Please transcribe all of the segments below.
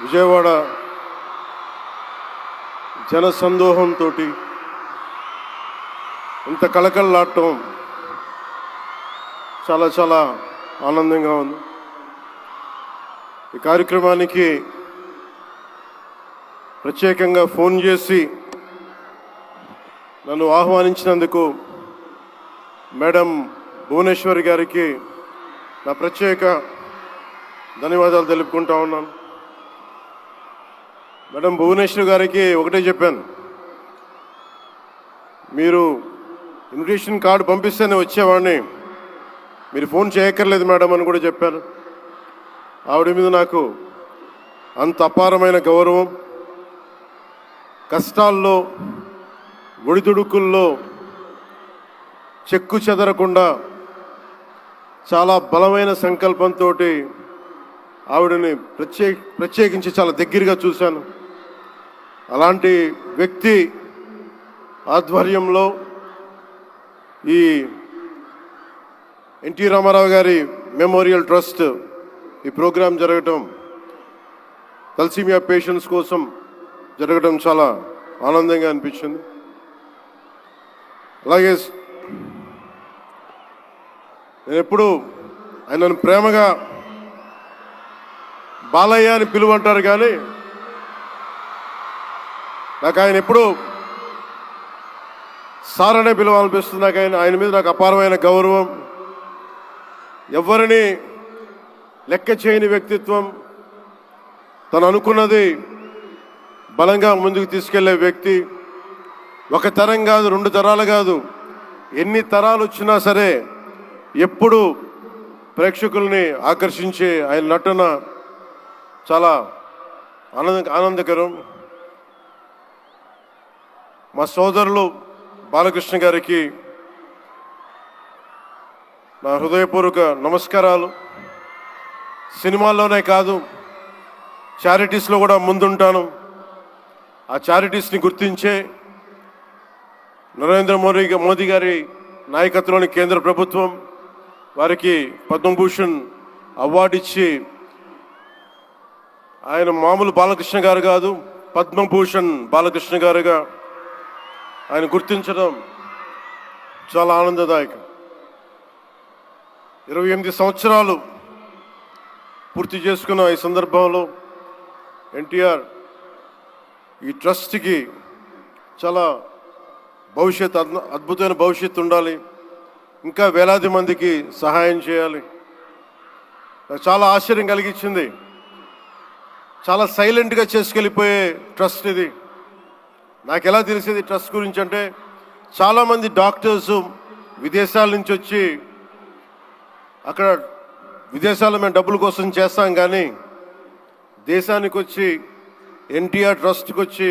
విజయవాడ జనసందోహంతో ఇంత కళకళలాడటం చాలా చాలా ఆనందంగా ఉంది. ఈ కార్యక్రమానికి ప్రత్యేకంగా ఫోన్ చేసి నన్ను ఆహ్వానించినందుకు మేడం భువనేశ్వరి గారికి నా ప్రత్యేక ధన్యవాదాలు తెలుపుకుంటా ఉన్నాను. మేడం భువనేశ్వర్ గారికి ఒకటే చెప్పాను. మీరు ఇన్విటేషన్ కార్డు పంపిస్తేనే వచ్చేవాడిని. మీరు ఫోన్ చేయక్కర్లేదు మేడం అని కూడా చెప్పాను ఆవిడ మీద నాకు అంత అపారమైన గౌరవం. కష్టాల్లో ఒడిదుడుకుల్లో చెక్కు చెదరకుండా చాలా బలమైన సంకల్పంతో ఆవిడని ప్రత్యేక ప్రత్యేకించి చాలా దగ్గరగా చూశాను. అలాంటి వ్యక్తి ఆధ్వర్యంలో ఈ ఎన్టీ రామారావు గారి మెమోరియల్ ట్రస్ట్ ఈ ప్రోగ్రాం జరగటం తలసీమియా పేషెంట్స్ కోసం జరగడం చాలా ఆనందంగా అనిపించింది. అలాగే నేను ఎప్పుడు ఆయనను ప్రేమగా బాలయ్య అని పిలువంటారు కానీ నాకు ఆయన ఎప్పుడు సార్ అనే పిలవాలనిపిస్తుంది. నాకు ఆయన ఆయన మీద నాకు అపారమైన గౌరవం. ఎవరిని లెక్క చేయని వ్యక్తిత్వం. తను అనుకున్నది బలంగా ముందుకు తీసుకెళ్ళే వ్యక్తి. ఒక తరం కాదు రెండు తరాలు కాదు. ఎన్ని తరాలు వచ్చినా సరే ఎప్పుడు ప్రేక్షకుల్ని ఆకర్షించే ఆయన నటన చాలా ఆనంద ఆనందకరం. మా సోదరులు బాలకృష్ణ గారికి నా హృదయపూర్వక నమస్కారాలు. సినిమాల్లోనే కాదు చారిటీస్లో కూడా ముందుంటాను. ఆ చారిటీస్ని గుర్తించే నరేంద్ర మోడీ మోదీ గారి నాయకత్వంలోని కేంద్ర ప్రభుత్వం వారికి పద్మభూషణ్ అవార్డు ఇచ్చి ఆయన మామూలు బాలకృష్ణ గారు కాదు పద్మభూషణ్ బాలకృష్ణ గారుగా ఆయన గుర్తించడం చాలా ఆనందదాయకం. ఇరవై ఎనిమిది సంవత్సరాలు పూర్తి చేసుకున్న ఈ సందర్భంలో ఎన్టీఆర్ ఈ ట్రస్ట్కి చాలా భవిష్యత్ అద్భు- అద్భుతమైన భవిష్యత్తు ఉండాలి. ఇంకా వేలాది మందికి సహాయం చేయాలి. నాకు చాలా ఆశ్చర్యం కలిగించింది. చాలా సైలెంట్గా చేసుకెళ్ళిపోయే ట్రస్ట్ ఇది. నాకు ఎలా తెలిసేది ట్రస్ట్ గురించి అంటే చాలామంది డాక్టర్స్ విదేశాల నుంచి వచ్చి అక్కడ విదేశాల్లో మేము డబ్బుల కోసం చేస్తాం కానీ దేశానికి వచ్చి ఎన్టీఆర్ ట్రస్ట్కి వచ్చి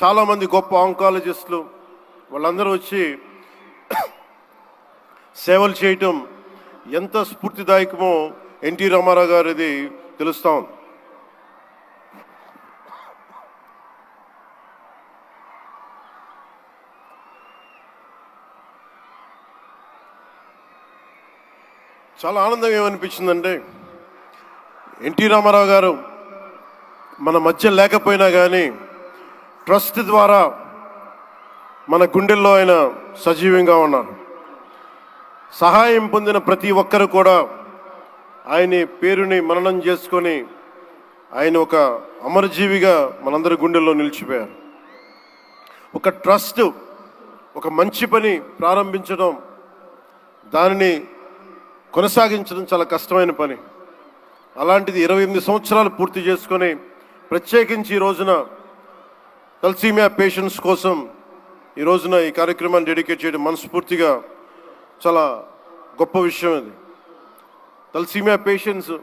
చాలామంది గొప్ప ఆంకాలజిస్టులు వాళ్ళందరూ వచ్చి సేవలు చేయటం ఎంత స్ఫూర్తిదాయకమో ఎన్టీ రామారావు గారిది తెలుస్తూ ఉంది. చాలా ఆనందం ఏమనిపించిందంటే ఎన్టీ రామారావు గారు మన మధ్య లేకపోయినా కానీ ట్రస్ట్ ద్వారా మన గుండెల్లో ఆయన సజీవంగా ఉన్నారు. సహాయం పొందిన ప్రతి ఒక్కరు కూడా ఆయన పేరుని మననం చేసుకొని ఆయన ఒక అమరజీవిగా మనందరి గుండెల్లో నిలిచిపోయారు. ఒక ట్రస్ట్ ఒక మంచి పని ప్రారంభించడం దానిని కొనసాగించడం చాలా కష్టమైన పని. అలాంటిది ఇరవై ఎనిమిది సంవత్సరాలు పూర్తి చేసుకొని ప్రత్యేకించి ఈ రోజున తలసీమియా పేషెంట్స్ కోసం ఈ రోజున ఈ కార్యక్రమాన్ని డెడికేట్ చేయడం మనస్ఫూర్తిగా చాలా గొప్ప విషయం అది తలసీమియా పేషెంట్స్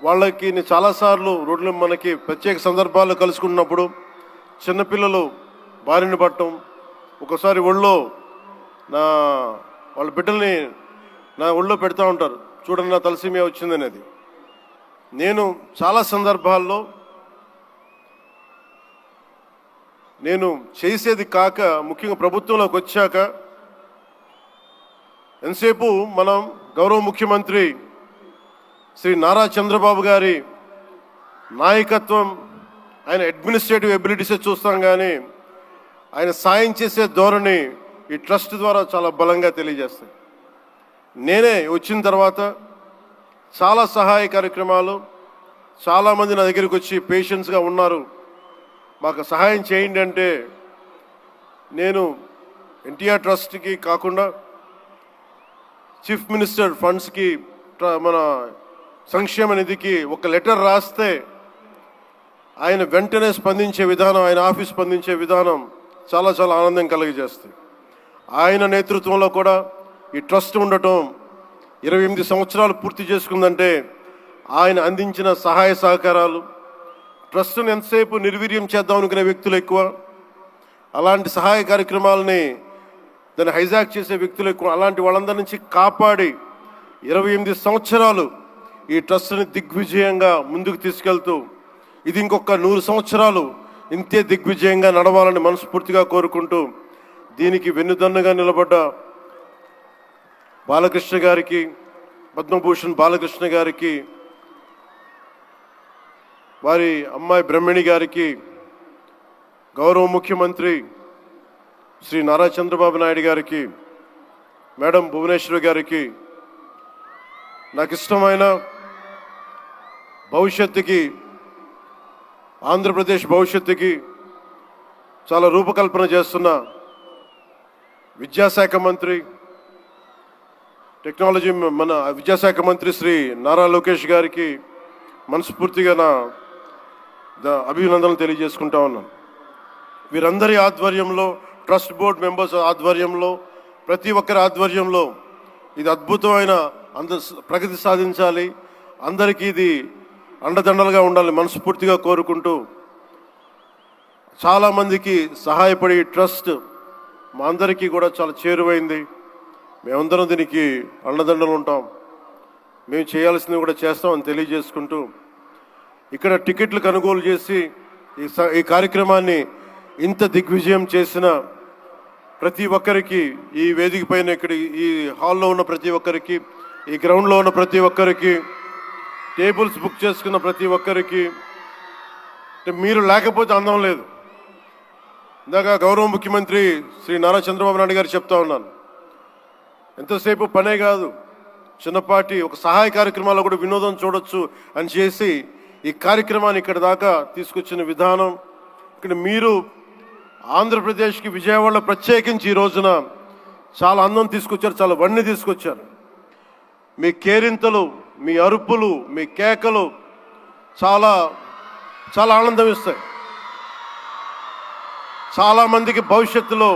వాళ్ళకి నేను చాలాసార్లు రోడ్లు మనకి ప్రత్యేక సందర్భాల్లో కలుసుకున్నప్పుడు చిన్నపిల్లలు బారిన పట్టడం ఒకసారి ఒళ్ళో నా వాళ్ళ బిడ్డల్ని నా ఒళ్ళో పెడతా ఉంటారు. చూడండి నా తలసీమియా వచ్చిందనేది నేను చాలా సందర్భాల్లో నేను చేసేది కాక ముఖ్యంగా ప్రభుత్వంలోకి వచ్చాక ఎంతసేపు మనం గౌరవ ముఖ్యమంత్రి శ్రీ నారా చంద్రబాబు గారి నాయకత్వం ఆయన అడ్మినిస్ట్రేటివ్ ఎబిలిటీసే చూస్తాం కానీ ఆయన సాయం చేసే ధోరణి ఈ ట్రస్ట్ ద్వారా చాలా బలంగా తెలియజేస్తాయి. నేనే వచ్చిన తర్వాత చాలా సహాయ కార్యక్రమాలు చాలామంది నా దగ్గరికి వచ్చి పేషెంట్స్గా ఉన్నారు. మాకు సహాయం చేయండి అంటే నేను ఎన్టీఆర్ ట్రస్ట్కి కాకుండా చీఫ్ మినిస్టర్ ఫండ్స్కి మన సంక్షేమ నిధికి ఒక లెటర్ రాస్తే ఆయన వెంటనే స్పందించే విధానం ఆయన ఆఫీస్ స్పందించే విధానం చాలా చాలా ఆనందం కలిగజేస్తుంది. ఆయన నేతృత్వంలో కూడా ఈ ట్రస్ట్ ఉండటం ఇరవై ఎనిమిది సంవత్సరాలు పూర్తి చేసుకుందంటే ఆయన అందించిన సహాయ సహకారాలు ట్రస్ట్ను ఎంతసేపు నిర్వీర్యం చేద్దాం అనుకునే వ్యక్తులు ఎక్కువ. అలాంటి సహాయ కార్యక్రమాలని దాన్ని హైజాక్ చేసే వ్యక్తులు ఎక్కువ. అలాంటి వాళ్ళందరి నుంచి కాపాడి ఇరవై ఎనిమిది సంవత్సరాలు ఈ ట్రస్ట్ని దిగ్విజయంగా ముందుకు తీసుకెళ్తూ ఇది ఇంకొక నూరు సంవత్సరాలు ఇంతే దిగ్విజయంగా నడవాలని మనస్ఫూర్తిగా కోరుకుంటూ దీనికి వెన్నుదన్నుగా నిలబడ్డ బాలకృష్ణ గారికి పద్మభూషణ్ బాలకృష్ణ గారికి వారి అమ్మాయి బ్రహ్మిణి గారికి గౌరవ ముఖ్యమంత్రి శ్రీ నారా చంద్రబాబు నాయుడు గారికి మేడం భువనేశ్వర్ గారికి నాకు ఇష్టమైన భవిష్యత్తుకి ఆంధ్రప్రదేశ్ భవిష్యత్తుకి చాలా రూపకల్పన చేస్తున్న విద్యాశాఖ మంత్రి టెక్నాలజీ మన విద్యాశాఖ మంత్రి శ్రీ నారా లోకేష్ గారికి మనస్ఫూర్తిగా నా ద- అభినందనలు తెలియజేసుకుంటా ఉన్నాను. వీరందరి ఆధ్వర్యంలో ట్రస్ట్ బోర్డ్ మెంబర్స్ ఆధ్వర్యంలో ప్రతి ఒక్కరి ఆధ్వర్యంలో ఇది అద్భుతమైన అంద ప్రగతి సాధించాలి. అందరికీ ఇది అండదండలుగా ఉండాలి మనస్ఫూర్తిగా కోరుకుంటూ చాలామందికి సహాయపడి ట్రస్ట్ మా అందరికీ కూడా చాలా చేరువైంది. మేమందరం దీనికి అండదండలు ఉంటాం. మేము చేయాల్సింది కూడా చేస్తామని తెలియజేసుకుంటూ ఇక్కడ టికెట్లు కొనుగోలు చేసి ఈ స- ఈ కార్యక్రమాన్ని ఇంత దిగ్విజయం చేసిన ప్రతి ఒక్కరికి ఈ వేదిక పైన ఇక్కడ ఈ హాల్లో ఉన్న ప్రతి ఒక్కరికి ఈ గ్రౌండ్లో ఉన్న ప్రతి ఒక్కరికి టేబుల్స్ బుక్ చేసుకున్న ప్రతి ఒక్కరికి మీరు లేకపోతే అందం లేదు. ఇందాక గౌరవ ముఖ్యమంత్రి శ్రీ నారా చంద్రబాబు నాయుడు గారు చెప్తా ఉన్నాను. ఎంతసేపు పనే కాదు. చిన్నపాటి ఒక సహాయ కార్యక్రమాల్లో కూడా వినోదం చూడొచ్చు అని చేసి ఈ కార్యక్రమాన్ని ఇక్కడ దాకా తీసుకొచ్చిన విధానం. ఇక్కడ మీరు ఆంధ్రప్రదేశ్కి విజయవాడలో ప్రత్యేకించి ఈ రోజున చాలా అందం తీసుకొచ్చారు చాలా వన్ని తీసుకొచ్చారు. మీ కేరింతలు మీ అరుపులు మీ కేకలు చాలా చాలా ఆనందం ఇస్తాయి. చాలామందికి భవిష్యత్తులో